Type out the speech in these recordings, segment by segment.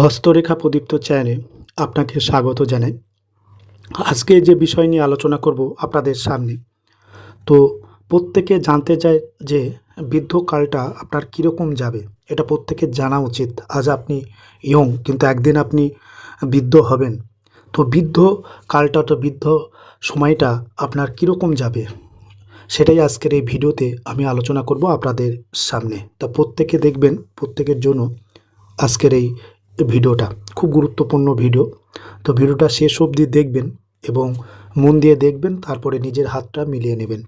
হস্তরেখা প্রদীপ্ত চ্যানেলে আপনাকে স্বাগত জানাই। আজকে যে বিষয় নিয়ে আলোচনা করব আপনাদের সামনে, তো প্রত্যেকে জানতে চায় যে বৃদ্ধকালটা আপনার কীরকম যাবে, এটা প্রত্যেকের জানা উচিত। আজ আপনি ইয়ং, কিন্তু একদিন আপনি বৃদ্ধ হবেন। তো বৃদ্ধ কালটা, তো বৃদ্ধ সময়টা আপনার কীরকম যাবে, সেটাই আজকের এই ভিডিওতে আমি আলোচনা করব আপনাদের সামনে। তা প্রত্যেকে দেখবেন, প্রত্যেকের জন্য আজকের এই ভিডিওটা, খুব গুরুত্বপূর্ণ ভিডিও। তো ভিডিওটা শেষ অবধি দেখবেন এবং মন দিয়ে দেখবেন, তারপরে নিজের হাতটা মিলিয়ে নেবেন।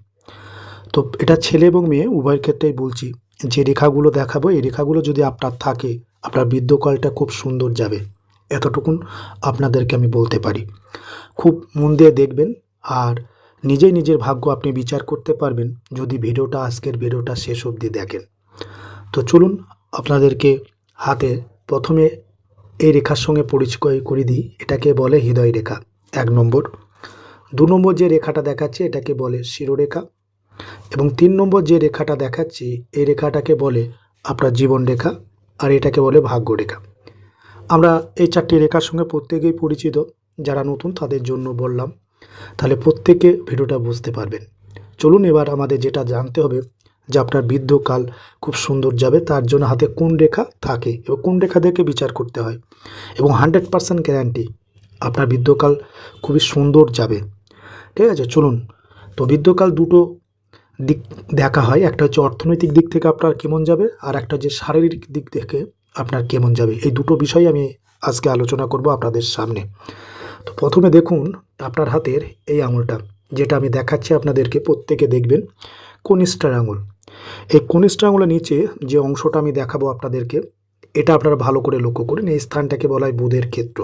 তো এটা ছেলে এবং মেয়ে, উভয়ের ক্ষেত্রেই বলছি, যে রেখাগুলো দেখাবো, এই রেখাগুলো যদি আপনার থাকে, আপনার বৃদ্ধকালটা খুব সুন্দর যাবে। এতটুকুন আপনাদেরকে আমি বলতে পারি। খুব মন দিয়ে দেখবেন, আর নিজেই নিজের ভাগ্য আপনি বিচার করতে পারবেন, যদি ভিডিওটা, আজকের ভিডিওটা শেষ অবধি দেখেন। তো চলুন, আপনাদেরকে হাতে প্রথমে এই রেখার সঙ্গে পরিচয় করে দিই। এটাকে বলে হৃদয় রেখা। এক নম্বর। দু নম্বর যে রেখাটা দেখাচ্ছে, এটাকে বলে শিরোরেখা। এবং তিন নম্বর যে রেখাটা দেখাচ্ছি, এই রেখাটাকে বলে আপনার জীবন রেখা আর এটাকে বলে ভাগ্য রেখা। আমরা এই চারটি রেখার সঙ্গে প্রত্যেকেই পরিচিত। যারা নতুন, তাদের জন্য বললাম। তাহলে প্রত্যেকে ভিডিওটা বুঝতে পারবেন। চলুন এবার আমাদের যেটা জানতে হবে যে আপনার বৃদ্ধকাল খুব সুন্দর যাবে, তার জন্য হাতে কোন রেখা থাকে এবং কোন রেখা দেখে বিচার করতে হয়। এবং হান্ড্রেড পার্সেন্ট গ্যারান্টি, আপনার বৃদ্ধকাল খুবই সুন্দর যাবে। ঠিক আছে, চলুন। তো বৃদ্ধকাল দুটো দিক দেখা হয়, একটা হচ্ছে অর্থনৈতিক দিক থেকে আপনার কেমন যাবে আর একটা হচ্ছে শারীরিক দিক থেকে আপনার কেমন যাবে। এই দুটো বিষয় আমি আজকে আলোচনা করব আপনাদের সামনে। তো প্রথমে দেখুন আপনার হাতের এই আঙুলটা, যেটা আমি দেখাচ্ছি আপনাদেরকে, প্রত্যেকে দেখবেন। কনিষ্ঠার আঙুল? এই কনিষ্ঠা আঙুলের নিচে যে অংশটা আমি দেখাবো আপনাদেরকে এটা আপনারা ভালো করে লক্ষ্য করুন। এই স্থানটাকে বলা হয় বুধের ক্ষেত্র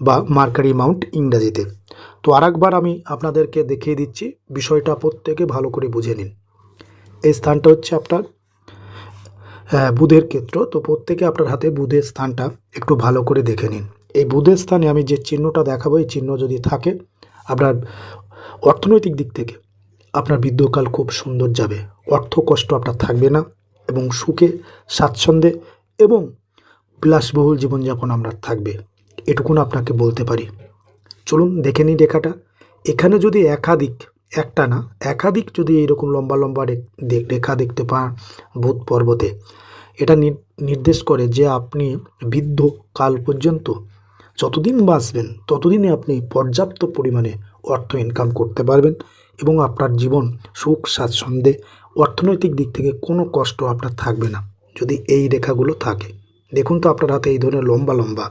বা মার্কারি মাউন্ট ইংরাজিতে। তো আরেকবার আমি আপনাদেরকে দেখিয়ে দিচ্ছি বিষয়টা প্রত্যেকে ভালো করে বুঝে নিন। এই স্থানটা হচ্ছে আপনার আহ, বুধের ক্ষেত্র। তো প্রত্যেকে আপনার হাতে বুধের স্থানটা একটু ভালো করে দেখে নিন। এই বুধের স্থানে আমি যে চিহ্নটা দেখাবো এই চিহ্ন যদি থাকে আপনার অর্থনৈতিক দিক থেকে আপনার বৃদ্ধকাল খুব সুন্দর যাবে। অর্থ কষ্ট আপনার থাকবে না এবং সুখে, স্বাচ্ছন্দ্যে এবং বিলাসবহুল জীবনযাপন আপনার থাকবে। এটুকুন আপনাকে বলতে পারি। চলুন দেখে নিই রেখাটা। এখানে যদি একাধিক, একটা না, একাধিক যদি এইরকম লম্বা লম্বা রেখা দেখতে পান ভূত পর্বতে, এটা নির- নির্দেশ করে যে আপনি বৃদ্ধ কাল পর্যন্ত যতদিন বাঁচবেন ততদিনে আপনি পর্যাপ্ত পরিমাণে অর্থ ইনকাম করতে পারবেন এবং আপনার জীবন সুখ স্বাচ্ছন্দ্যে অর্থনৈতিক দিক থেকে কোনো কষ্ট আপনার থাকবে না, যদি এই রেখাগুলো থাকে। দেখুন তো আপনার হাতে এই ধরনের লম্বা লম্বা,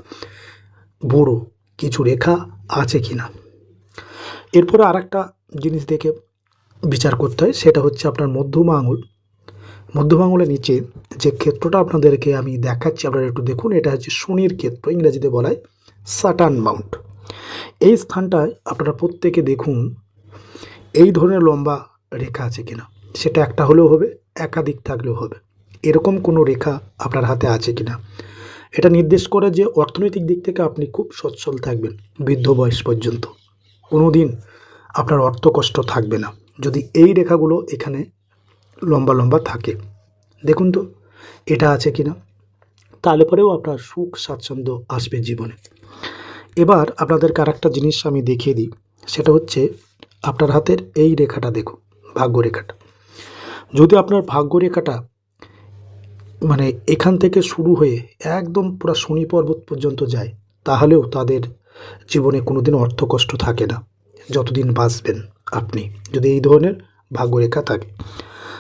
বড় কিছু রেখা আছে কি না এরপরে আর একটা জিনিস দেখে বিচার করতে হয়, সেটা হচ্ছে আপনার মধ্যমা আঙুল। মধ্যমা আঙুলের নিচে যে ক্ষেত্রটা আপনাদেরকে আমি দেখাচ্ছি, আপনারা একটু দেখুন, এটা হচ্ছে শনির ক্ষেত্র, ইংরেজিতে বলা সাটার্ন মাউন্ট এই স্থানটায় আপনারা প্রত্যেকে দেখুন এই ধরনের লম্বা রেখা আছে কিনা। সেটা একটা হলেও হবে, একাধিক থাকলেও হবে। এরকম কোনো রেখা আপনার হাতে আছে কিনা। এটা নির্দেশ করে যে অর্থনৈতিক দিক থেকে আপনি খুব সচ্ছল থাকবেন বৃদ্ধ বয়স পর্যন্ত। কোনো দিন আপনার অর্থ কষ্ট থাকবে না। যদি এই রেখাগুলো এখানে লম্বা লম্বা থাকে। দেখুন তো, এটা আছে কিনা। তাহলে পরেও আপনার সুখ স্বাচ্ছন্দ্য আসবে জীবনে। এবার আপনাদেরকে আর একটা জিনিস আমি দেখিয়ে দিই। সেটা হচ্ছে আপনার হাতের এই রেখাটা দেখুন, ভাগ্য রেখাটা। যদি আপনার ভাগ্য রেখাটা মানে এখান থেকে শুরু হয়ে একদম পুরো শনি পর্বত পর্যন্ত যায়, তাহলেও তাদের জীবনে কোনো দিন অর্থ কষ্ট থাকে না, যতদিন বাঁচবেন আপনি, যদি এই ধরনের ভাগ্যরেখা থাকে।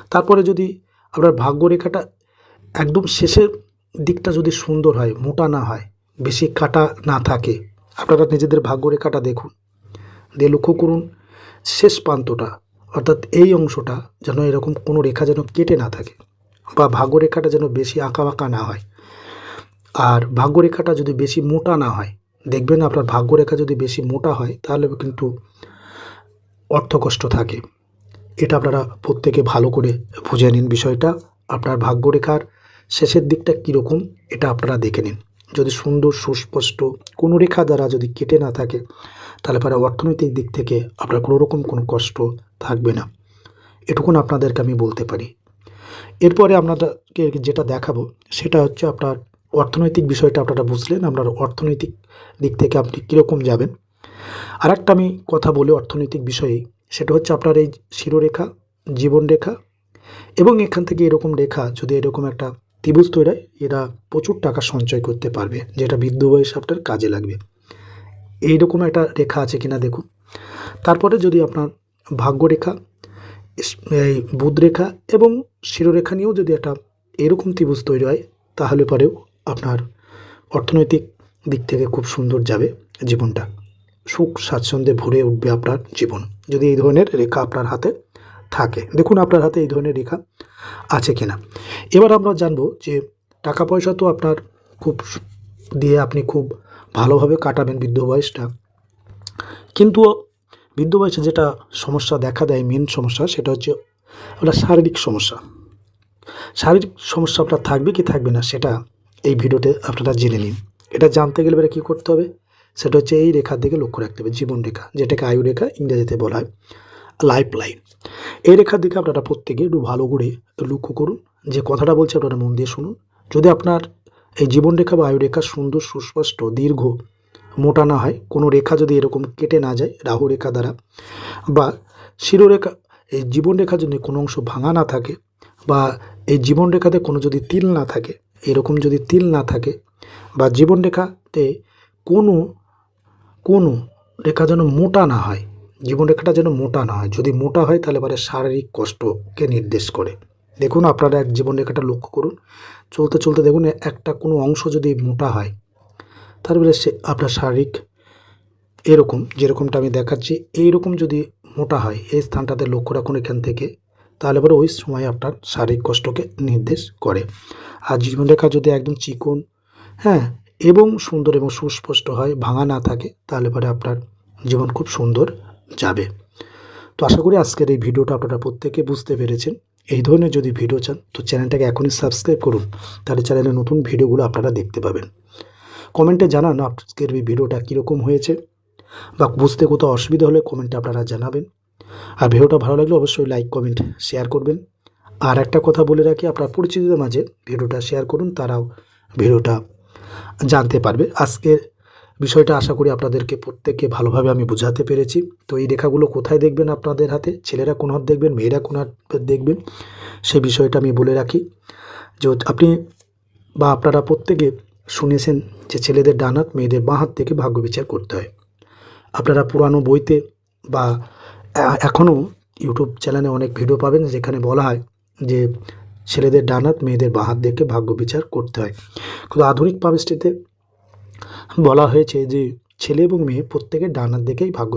তারপরে যদি আপনার ভাগ্যরেখাটা একদম শেষের দিকটা যদি সুন্দর হয়, মোটা না হয়, বেশি কাটা না থাকে আপনারা নিজেদের ভাগ্যরেখাটা দেখুন। দিয়ে লক্ষ্য করুন, শেষ প্রান্তটা, অর্থাৎ এই অংশটা যেন এরকম কোনো রেখা যেন কেটে না থাকে বা ভাগ্যরেখাটা যেন বেশি আঁকা বাঁকা না হয়। আর ভাগ্যরেখাটা যদি বেশি মোটা না হয়, দেখবেন আপনার ভাগ্যরেখা যদি বেশি মোটা হয়, তাহলে কিন্তু অর্থকষ্ট থাকে। এটা আপনারা প্রত্যেকে ভালো করে বুঝে নিন বিষয়টা। আপনার ভাগ্যরেখার শেষের দিকটা কীরকম, এটা আপনারা দেখে নিন। যদি সুন্দর, সুস্পষ্ট কোনো রেখা দ্বারা যদি কেটে না থাকে, তাহলে পরে অর্থনৈতিক দিক থেকে আপনার কোনো রকম কোনো কষ্ট থাকবে না। এটুকুন আপনাদেরকে আমি বলতে পারি। এরপরে আপনাদেরকে যেটা দেখাবো, সেটা হচ্ছে আপনার অর্থনৈতিক বিষয়টা আপনারা বুঝলেন, আপনার অর্থনৈতিক দিক থেকে আপনি কীরকম যাবেন। আর একটা আমি কথা বলি অর্থনৈতিক বিষয়ে, সেটা হচ্ছে আপনার এই শিরোরেখা, জীবনরেখা এবং এখান থেকে এরকম রেখা, যদি এরকম একটা ত্রিভুজ তৈরি হয় এরা প্রচুর টাকা সঞ্চয় করতে পারবে, যেটা বৃদ্ধ আপনার কাজে লাগবে। এইরকম একটা রেখা আছে কিনা দেখুন। তারপরে যদি আপনার ভাগ্যরেখা এই বুধরেখা এবং শিরোরেখা নিয়েও যদি একটা এরকম ত্রিভুজ তৈরি হয়, তাহলে পরেও আপনার অর্থনৈতিক দিক থেকে খুব সুন্দর যাবে জীবনটা। সুখ স্বাচ্ছন্দ্যে ভরে উঠবে আপনার জীবন, যদি এই ধরনের রেখা আপনার হাতে থাকে। দেখুন আপনার হাতে এই ধরনের রেখা। আছে কিনা। এবার আমরা জানব যে টাকা পয়সা তো আপনার খুব দিয়ে আপনি খুব ভালোভাবে কাটাবেন বৃদ্ধ বয়সটা। কিন্তু বৃদ্ধ বয়সে যেটা সমস্যা দেখা দেয় মেন সমস্যা সেটা হচ্ছে আপনার শারীরিক সমস্যা। শারীরিক সমস্যা আপনার থাকবে কি থাকবে না সেটা এই ভিডিওতে আপনারা জেনে নিন। এটা জানতে গেলে এবারে কী করতে হবে? সেটা হচ্ছে এই রেখার দিকে লক্ষ্য রাখতে হবে, জীবন রেখা, যেটাকে আয়ু রেখা ইংরেজিতে বলা হয়। Life line. এই রেখার দিকে আপনারা প্রত্যেকে একটু ভালো করে লক্ষ্য করুন। যে কথাটা বলছে আপনারা মন দিয়ে শুনুন। যদি আপনার এই জীবন রেখা বা আয়ু রেখা সুন্দর, সুস্পষ্ট, দীর্ঘ, মোটা না হয়, কোনো রেখা যদি এরকম কেটে না যায়, রাহু রেখা দ্বারা, বা শিরোরেখা এই জীবন রেখা যদি কোনো অংশ ভাঙা না থাকে, বা এই জীবন রেখাতে কোনো যদি তিল না থাকে, এরকম যদি তিল না থাকে, বা জীবন রেখাতে কোনো কোনো রেখা যেন মোটা না হয় জীবন রেখাটা যেন মোটা না হয়। যদি মোটা হয়, তাহলে পরে শারীরিক কষ্টকে নির্দেশ করে। দেখুন, আপনারা এক জীবনরেখাটা লক্ষ্য করুন। চলতে চলতে দেখুন, একটা কোনো অংশ যদি মোটা হয় তারপরে সে আপনার শারীরিক এরকম, যেরকমটা আমি দেখাচ্ছি, এইরকম যদি মোটা হয়, এই স্থানটাতে লক্ষ্য রাখুন এখান থেকে, তাহলে পরে ওই সময় আপনার শারীরিক কষ্টকে নির্দেশ করে। আর জীবনরেখা যদি একদম চিকন হ্যাঁ এবং সুন্দর এবং সুস্পষ্ট হয়, ভাঙা না থাকে, তাহলে পরে আপনার জীবন খুব সুন্দর যাবে। তো আশা করি আজকের এই ভিডিওটা আপনারা প্রত্যেকে বুঝতে পেরেছেন। এই ধরনের যদি ভিডিও চান, তো চ্যানেলটাকে এখনই সাবস্ক্রাইব করুন। তাহলে চ্যানেলে নতুন ভিডিওগুলো আপনারা দেখতে পাবেন। কমেন্টে জানান আজকের এই ভিডিওটা কীরকম হয়েছে বা বুঝতে কোথাও অসুবিধা হলে কমেন্টে আপনারা জানাবেন। আর ভিডিওটা ভালো লাগলে অবশ্যই লাইক, কমেন্ট, শেয়ার করবেন। আর একটা কথা বলে রাখি, আপনার পরিচিতদের মাঝে ভিডিওটা শেয়ার করুন, তারাও ভিডিওটা জানতে পারবে। আজকের বিষয়টা আশা করি আপনাদেরকে প্রত্যেককে ভালোভাবে আমি বোঝাতে পেরেছি। তো এই রেখাগুলো কোথায় দেখবেন আপনাদের হাতে? ছেলেরা কোন হাত দেখবেন? মেয়েরা কোন হাত দেখবেন? সেই বিষয়টা আমি বলে রাখি। যে আপনি বা আপনারা প্রত্যেকে শুনেছেন যে ছেলেদের ডান হাত, মেয়েদের বাঁ হাত থেকে ভাগ্য বিচার করতে হয়। আপনারা পুরানো বইতে বা এখনও ইউটিউব চ্যানেলে অনেক ভিডিও পাবেন যেখানে বলা হয় যে ছেলেদের ডান হাত, মেয়েদের বাঁ হাত দেখে ভাগ্য বিচার করতে হয়। কিন্তু আধুনিক পাবিষ্টিতে বলা হয়েছে যে ছেলে এবং মেয়ে প্রত্যেকের ডানার দিকেই দেখেই ভাগ্য